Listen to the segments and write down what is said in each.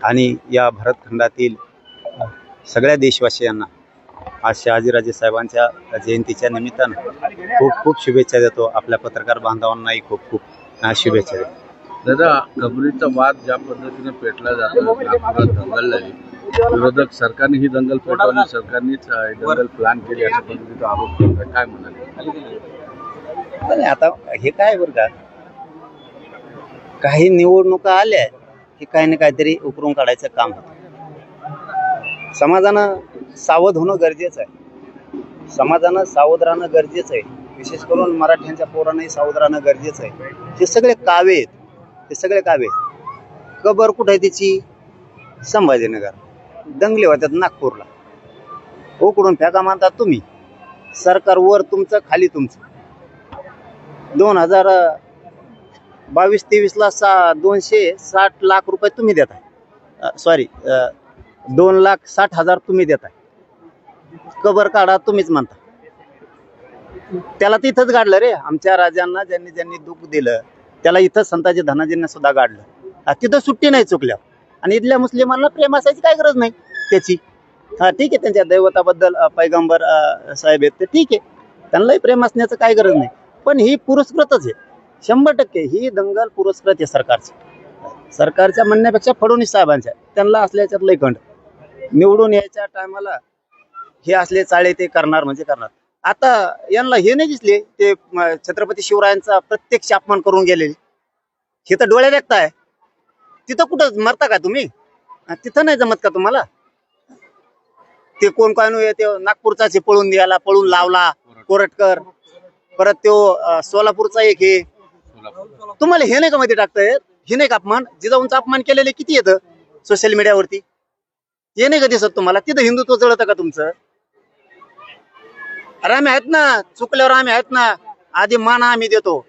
आणि या भारतखंडातील सगळ्या देशवासियांना आज शहाजीराजे साहेबांच्या जयंतीच्या निमित्तानं खूप खूप शुभेच्छा देतो. आपल्या पत्रकार बांधवांनाही खूप खूप शुभेच्छा देतो. दादा कबरीचा वाद ज्या पद्धतीने पेटला जातो नागपुरात दंगल झाली विरोधक सरकारने ही दंगल पेटवली सरकारनेच दंगल प्लॅन केली अशा पद्धतीचा आरोप करतोय. काय म्हणाले? नाही आता हे काय बरं का? काही निवडणुका आल्या की काही ना काहीतरी उकरून काढायचं काम होतं. समाजानं सावध होणं गरजेचं आहे. समाजानं सावध राहणं गरजेचं आहे. विशेष करून मराठ्यांच्या पोरांनाही सावध राहणं गरजेचं आहे. हे सगळे कावे आहेत. हे सगळे कावे आहेत. कबर कुठं आहे तिची? संभाजीनगर. दंगले होत्यात नागपूरला. उकडून फेका मानतात तुम्ही. सरकार वर तुमचं खाली तुमचं. दोन हजार बावीस तेवीसला सा दोनशे साठ लाख रुपये तुम्ही देताय. सॉरी दोन लाख साठ हजार तुम्ही देताय. कबर काढा तुम्हीच म्हणता. त्याला तिथंच गाडलं रे. आमच्या राजांना ज्यांनी ज्यांनी दुःख दिलं त्याला इथं संताजी धनाजींना सुद्धा गाडलं. तिथं सुट्टी नाही चुकल्या. आणि इथल्या मुस्लिमांना प्रेम असायची काय गरज नाही त्याची. हा ठीक आहे त्यांच्या दैवताबद्दल पैगंबर साहेब आहेत ते ठीक आहे. त्यांनाही प्रेम असण्याचं काय गरज नाही. पण ही पुरस्कृतच आहे. शंभर टक्के ही दंगल पुरस्कृत आहे सरकारची. सरकारच्या म्हणण्यापेक्षा फडणवीस साहेबांच्या. त्यांना असल्याच्यात लय खंड निवडून यायच्या टायमाला हे असले चाळे ते करणार म्हणजे करणार. आता यांना हे नाही दिसले ते छत्रपती शिवरायांचा प्रत्यक्ष अपमान करून गेलेले. हे तर डोळे आहे. तिथं कुठं मरता का तुम्ही? तिथं नाही जमत का तुम्हाला? ते कोण काय ते नागपूरचा पळून द्यायला पळून लावला कोरटकर. परत तो सोलापूरचा एक हे तुम्हाला हे नाही का मध्ये टाकताय? हे नाही का अपमान? जिजाऊंचा अपमान केलेले किती येतं सोशल मीडियावरती हे नाही का दिसत तुम्हाला? तिथं हिंदुत्व जळतं का तुमचं? अरे आम्ही आहेत ना चुकल्यावर आम्ही आहेत ना आधी मान आम्ही देतो.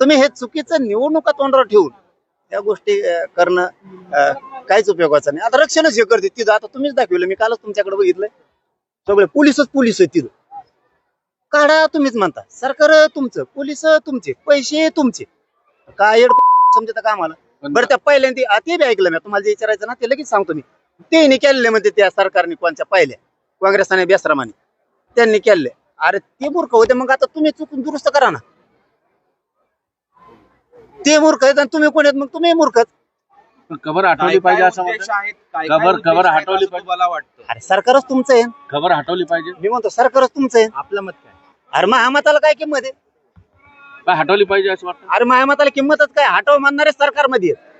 तुम्ही हे चुकीचं निवडणुका तोंडावर ठेवून त्या गोष्टी करणं काहीच उपयोगाचं नाही. आता रक्षणच हे करते तिथं. आता तुम्हीच दाखवलं. मी कालच तुमच्याकडे बघितलंय. सगळे पोलिसच पोलीस आहेत तिथं. काढा तुम्हीच म्हणता. सरकार तुमचं पोलीस तुमचे पैसे तुमचे. काय समजत का आम्हाला? बरं त्या पहिल्यांदा आ, ते बी ऐकलं मी. तुम्हाला जे विचारायचं ना ते लगेच सांगतो मी. ते केलेले म्हणते त्या सरकारने कोणच्या पहिल्या? काँग्रेसाने बेसरामाने. त्यांनी केले अरे ते मूर्ख होते. मग आता तुम्ही चुकून दुरुस्त करा ना. ते मूर्ख आहेत आणि तुम्ही कोण आहेत? मग तुम्ही मूर्ख आहेत. पण कबर हटवली पाहिजे असं कबर कबर हटवली पाहिजे. मला वाटतं? अरे सरकारच तुमचं आहे. खबर हटवली पाहिजे. मी म्हणतो सरकारच तुमचं आहे. आपलं मत काय? अरे महामताला काय किंमत आहे? काय हटवली पाहिजे असं वाटतं? अरे महामताला किंमतच काय? हटव म्हणणारे सरकारमध्ये आहेत.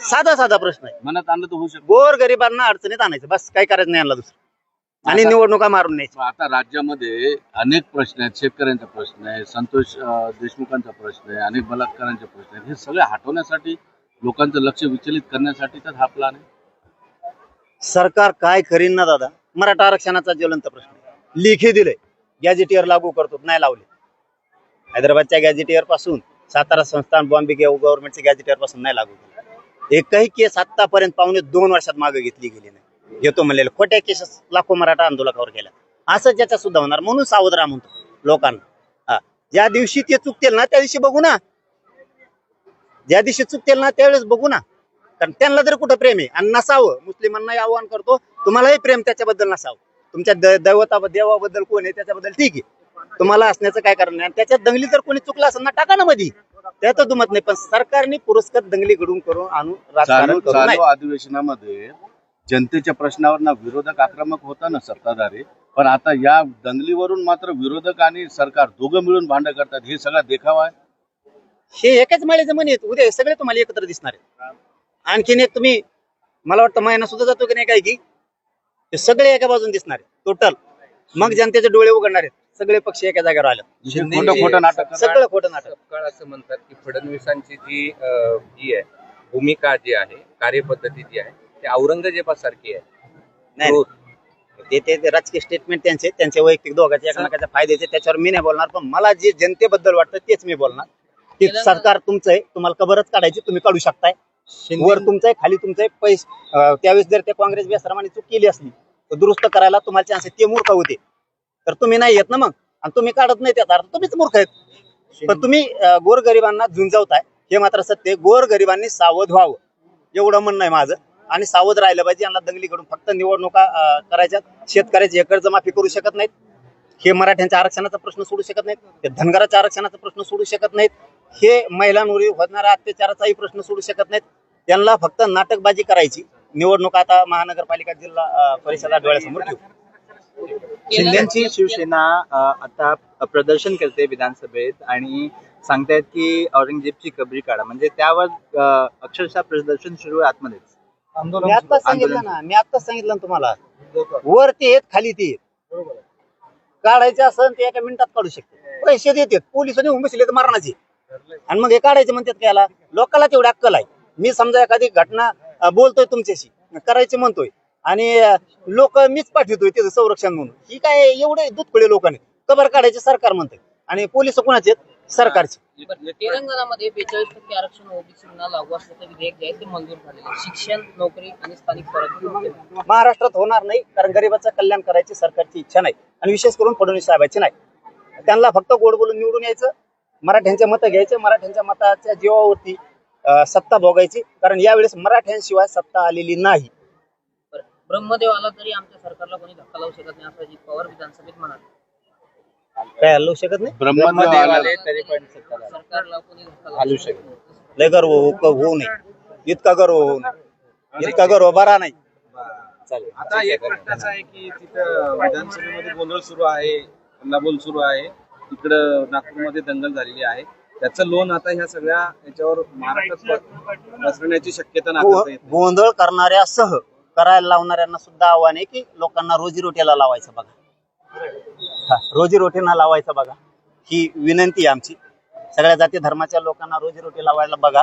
साधा साधा प्रश्न आहे. मनात आणलं तर होऊ शकतो. गोर गरिबांना अडचणीत आणायचं. बस काय करायचं नाही यांना दुसरं. आणि आता- निवडणुका मारून न्यायचं मग आता राज्यामध्ये अनेक प्रश्न आहेत. शेतकऱ्यांचा प्रश्न आहे संतोष अं, देशमुखांचा प्रश्न आहे अनेक बलात्कारांचे प्रश्न आहेत. हे सगळे हटवण्यासाठी लोकांचं लक्ष विचलित करण्यासाठी तर हा प्लान आहे. सरकार काय करीन ना दादा? मराठा आरक्षणाचा ज्वलंत प्रश्न आहे. लेखी दिले गॅजेटियर लागू करतो नाही लावले. हैदराबादच्या गॅजेटियरपासून सातारा संस्थान बॉम्बे गव्हर्नमेंटच्या गॅजेटियरपासून नाही लागू केलं. एकही केस आतापर्यंत पावणे दोन वर्षात मागे घेतली गेली नाही. घेतो म्हणलेलं खोट्या केसेस लाखो मराठा आंदोलकावर केल्या असं ज्याचा सुद्धा होणार म्हणून सावध राहा म्हणतो लोकांना. हा. ज्या दिवशी ते चुकतील ना त्या दिवशी बघू ना. ज्या दिवशी चुकतील ना त्यावेळेस बघू ना. कारण त्यांना जर कुठं प्रेम आहे आणि नसावं मुस्लिमांनाही आव्हान करतो तुम्हालाही प्रेम त्याच्याबद्दल नसावं. तुमच्या द- दैवता देवाबद्दल कोण आहे त्याच्याबद्दल ठीक आहे. तुम्हाला असण्याचं काय कारण नाही. त्याच्यात दंगली जर कोणी चुकला असेल ना टाका ना मधी. त्यात दुमत नाही. पण सरकारने पुरस्कार दंगली घडून करून आणून राजकारण चालू करू नये चालू अधिवेशनामध्ये जनतेच्या प्रश्नावर ना विरोधक आक्रमक होता ना सत्ताधारी. पण आता या दंगलीवरून मात्र विरोधक आणि सरकार दोघं मिळून भांडण करतात. हे सगळा देखावा आहे. हे एकाच माळेचं म्हणे. उद्या हे सगळे तुम्हाला एकत्र दिसणार आहेत. आणखीन एक तुम्ही मला वाटतं महिना सुद्धा जातो की नाही काय की? ते सगळे एका बाजून दिसणार टोटल मग जनतेचे डोळे उघडणार आहेत. सगळे पक्ष एका जागेवर आले. जे खोटं खोटं नाटक. सगळं खोटं नाटक. असं म्हणतात की फडणवीसांची जी अं, ही आहे भूमिका जी आहे कार्यपद्धती जी आहे ती औरंगजेबासारखी आहे. नाही क्रोध. ते ते ते राजकीय स्टेटमेंट त्यांचे त्यांचे वैयक्तिक दोघांचे एकमेकाच्या फायद्याचे त्याच्यावर मी नाही बोलणार पण मला जे जनतेबद्दल वाटतं तेच मी बोलणार. की सरकार तुमचं आहे तुम्हाला कबरच काढायची तुम्ही काढू शकताय. वर तुमचं आहे खाली तुमचं आहे पैसे त्यावेळेस जर ते काँग्रेस बेसरामाने चूक केली असली दुरुस्त करायला तुम्हाला चान्स आहे ते मूर्ख होते. तर तुम्ही नाही येत ना मग? आणि तुम्ही काढत नाही त्याचा अर्थ तुम्हीच मूर्ख आहेत. पण तुम्ही गोरगरिबांना झुंजवताय हे मात्र सत्य गोरगरिबांनी सावध व्हावं. एवढं म्हणणं आहे माझं. आणि सावध राहिलं पाहिजे. यांना दंगलीकडून फक्त निवडणुका करायच्या शेतकऱ्याची एकर्ज करू शकत नाहीत. हे मराठ्यांच्या आरक्षणाचा प्रश्न सोडू शकत नाहीत. हे धनगराच्या आरक्षणाचा प्रश्न सोडू शकत नाहीत. हे महिलांवरील होणाऱ्या अत्याचाराचाही प्रश्न सोडू शकत नाहीत. त्यांना फक्त नाटकबाजी करायची. निवडणूक आता महानगरपालिका जिल्हा परिषदा डोळ्यासमोर ठेवू. शिंदेची शिवसेना आता प्रदर्शन करते विधानसभेत आणि सांगतायत की औरंगजेबची कबरी काढा. म्हणजे त्यावर अक्षरशः प्रदर्शन सुरू आहे आतमध्येच. मी आता सांगितलं ना मी आता सांगितलं ना तुम्हाला. वर ते येत खाली ते काढायचे असेल ते एका मिनिटात काढू शकते. पैसे देतात. पोलिसांनी उमेसले तर मारणाचे. आणि मग हे काढायचे म्हणतात की याला? लोकांना तेवढी अक्कल आहे. मी समजा एखादी घटना बोलतोय तुमच्याशी. करायचे म्हणतोय. आणि लोक मीच पाठवतोय त्याचं संरक्षण म्हणून. ही काय एवढे दुधखळे लोकांनी. कबर काढायचे सरकार म्हणतंय. आणि पोलीस कोणाचे? सरकारचे. तेलंगणामध्ये बेचाळीस टक्के आरक्षण ओबीसींना लागू असल्याचं विधेयक जे आहे ते मंजूर झालेलं शिक्षण नोकरी आणि स्थानिक स्वराज्य महाराष्ट्रात होणार नाही कारण गरिबाचं कल्याण करायची सरकारची इच्छा नाही. आणि विशेष करून फडणवीस साहेबांची नाही. त्यांना फक्त गोड बोलून निवडून यायचं मराठ्यांचे मतं घ्यायचे मराठ्यांच्या मताच्या जीवावरती सत्ता भोगायची. कारण यावेळेस मराठ्यांशिवाय सत्ता आलेली नाही. बरं. ब्रह्मदेव आला तरी आमच्या सरकारला कोणी धक्का लावू शकत नाही असं अजित पवार विधानसभेत म्हणाले. काय हलवू शकत नाही? ब्रह्मदेव आला तरी पण. सरकारला कोणी धक्का घालू लावू शकत शकत लय गर्व होऊ नये. इतका गर्व होऊ नये. इतका गर्व बरा नाही. चालेल. आता एक प्रश्न असा आहे की तिथं विधानसभेमध्ये गोंधळ सुरू आहे हल्लाबोल सुरू आहे. तिकडं नागपूरमध्ये दंगल झालेली आहे. त्याचं लोन आता ह्या सगळ्या याच्यावर महाराष्ट्रात पसरण्याची शक्यता नाकारता येत नाही. गोंधळ करणाऱ्यासह करायला लावणाऱ्यांना सुद्धा आव्हान आहे की लोकांना रोजीरोटीला लावायचं बघा. हा रोजीरोटीला लावायचं बघा. ही विनंती आहे आमची. सगळ्या जाती धर्माच्या लोकांना रोजीरोटी लावायला बघा.